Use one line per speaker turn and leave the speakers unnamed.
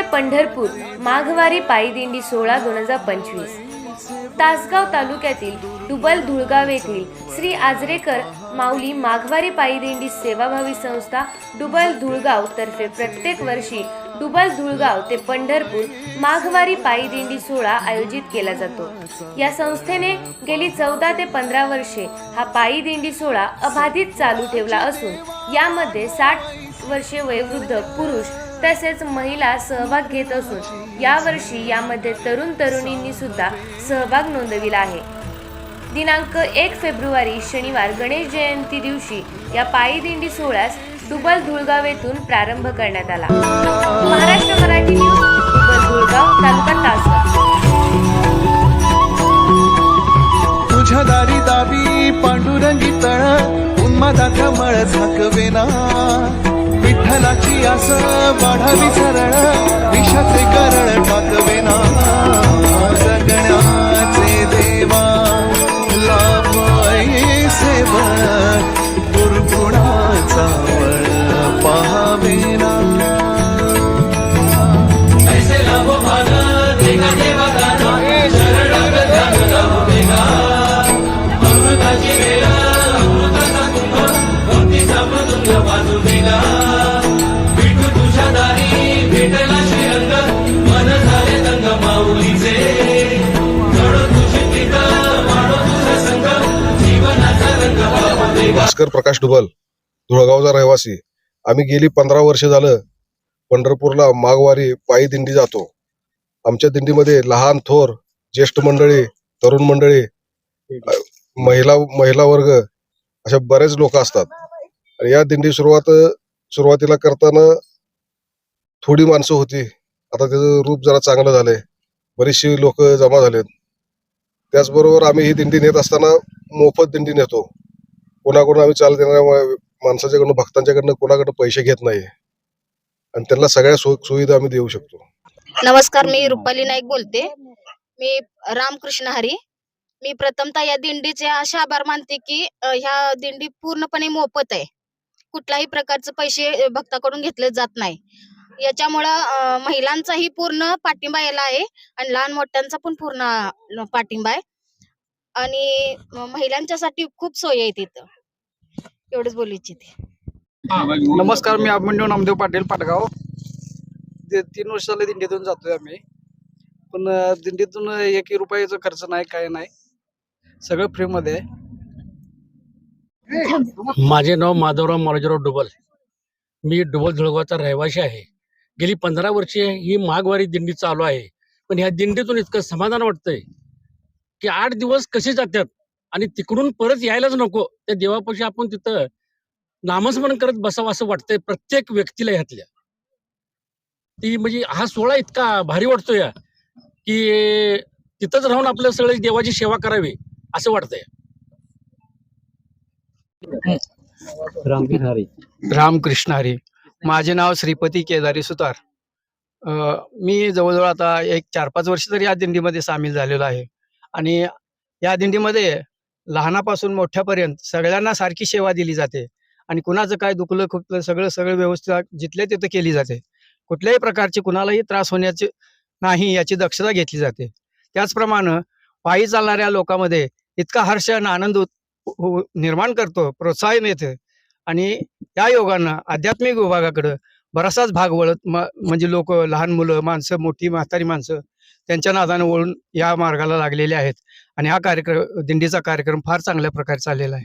ते पंढरपूर माघवारी पायी दिंडी सोळा दोन हजार पंचवीस. तासगाव तालुक्यातील डुबल धुळगाव येथील श्री आजरेकर माऊली माघवारी पायी दिंडी सेवाभावी संस्था डुबल धुळगाव तर्फे प्रत्येक वर्षी डुबल धुळगाव ते पंढरपूर माघवारी पायी दिंडी सोहळा आयोजित केला जातो. या संस्थेने गेली चौदा ते पंधरा वर्षे हा पायी दिंडी सोहळा अबाधित चालू ठेवला असून यामध्ये साठ वर्षे वयोवृद्ध पुरुष तसेच महिला सहभाग घेत असून यावर्षी यामध्ये तरुण तरुणींनी सुद्धा सहभाग नोंदविला आहे. दिनांक एक फेब्रुवारी शनिवार गणेश जयंती दिवशी या पायी दिंडी सोहळ्यास डुबल धुळगाव येथून प्रारंभ करण्यात आला. महाराष्ट्र मराठी न्यूज धुळगाव तालुका तासगाव.
तुझ्या दारी दाबी पांडुरंगी तळ उन्मादाचा मळ झाकवेना. विठ्ठलाची आस वाढावी सरळ विषाचे करळ टाकवेना जगण्याचे देवा लाभ सेव दुर्गुणाचा वळ पाहावेना
भास्कर प्रकाश डुबल धुळगावचा रहिवासी. आम्ही गेली पंधरा वर्ष झालं पंढरपूरला माघवारी पायी दिंडी जातो. आमच्या दिंडीमध्ये लहान थोर ज्येष्ठ मंडळी तरुण मंडळी महिला महिला वर्ग अशा बरेच लोक असतात. आणि या दिंडी सुरुवात सुरुवातीला करताना थोडी माणसं होती. आता त्याचं रूप जरा चांगलं झालंय. बरीचशी लोक जमा झालेत. त्याचबरोबर आम्ही ही दिंडी नेत असताना मोफत दिंडी नेतो. कोणाकडून आम्ही चालत येणाऱ्या माणसाच्याकडनं भक्तांच्याकडनं कोणाकडनं पैसे घेत नाही. आणि त्यांना सगळ्या सुख सुविधा आम्ही देऊ शकतो.
नमस्कार मी रुपाली नाईक बोलते. मी रामकृष्ण हरी. मी प्रथमतः या दिंडीचे असे आभार मानते की ह्या दिंडी पूर्णपणे मोफत आहे. कुठल्याही प्रकारचे पैसे भक्ताकडून घेतले जात नाही. याच्यामुळं महिलांचाही पूर्ण पाठिंबा याला आहे. आणि लहान मोठ्यांचा पण पूर्ण पाठिंबा आहे. आणि महिलांच्यासाठी खूप सोयी आहेत इथं एवढंच बोलू इच्छिते.
नमस्कार मी अभिमन्यू नामदेव पाटील पाटगाव. ते तीन वर्ष झाले दिंडीतून जातोय आम्ही. पण अं, दिंडीतून एकही रुपयाचा खर्च नाही काय नाही. सगळं फ्रीमध्ये आहे.
माझे नाव माधवराव मारोजीराव डुबल. मी डुबल धुळगावचा रहिवासी आहे. गेली पंधरा वर्षे ही माघवारी दिंडी चालू आहे. पण ह्या दिंडीतून इतकं समाधान वाटतंय. की आठ दिवस कसे जातात? आणि तिकडून परत यायलाच नको. त्या देवापाशी आपण तिथं नामस्मरण करत बसावं असं वाटतंय प्रत्येक व्यक्तीला ह्यातल्या. ती म्हणजे हा सोहळा इतका भारी वाटतोय या, की तिथंच राहून आपल्या सगळे देवाची सेवा करावी असं वाटतंय.
रामकृष्ण हरी. माझे नाव श्रीपती केदारी सुतार. अं, मी जवळजवळ आता एक चार पाच वर्ष तरी या दिंडीमध्ये सामील झालेलो आहे. आणि या दिंडीमध्ये लहानापासून मोठ्यापर्यंत सगळ्यांना सारखी सेवा दिली जाते. आणि कुणाचं काय दुखलं खुपलं सगळं सगळं व्यवस्था जिथल्या तिथं केली जाते. कुठल्याही प्रकारची कुणालाही त्रास होण्याची नाही याची दक्षता घेतली जाते. त्याचप्रमाणे पायी चालणाऱ्या लोकांमध्ये इतका हर्ष आणि आनंद उत- हो- निर्माण करतो प्रोत्साहन येते आणि या योगानं आध्यात्मिक विभागाकडं बराचसाच भाग वळत म्हणजे लोक लहान मुलं माणसं मोठी म्हातारी माणसं त्यांच्या नादानं वळून या मार्गाला लागलेले आहेत. आणि हा कार्यक्रम दिंडीचा कार्यक्रम फार चांगल्या प्रकारे चाललेला आहे.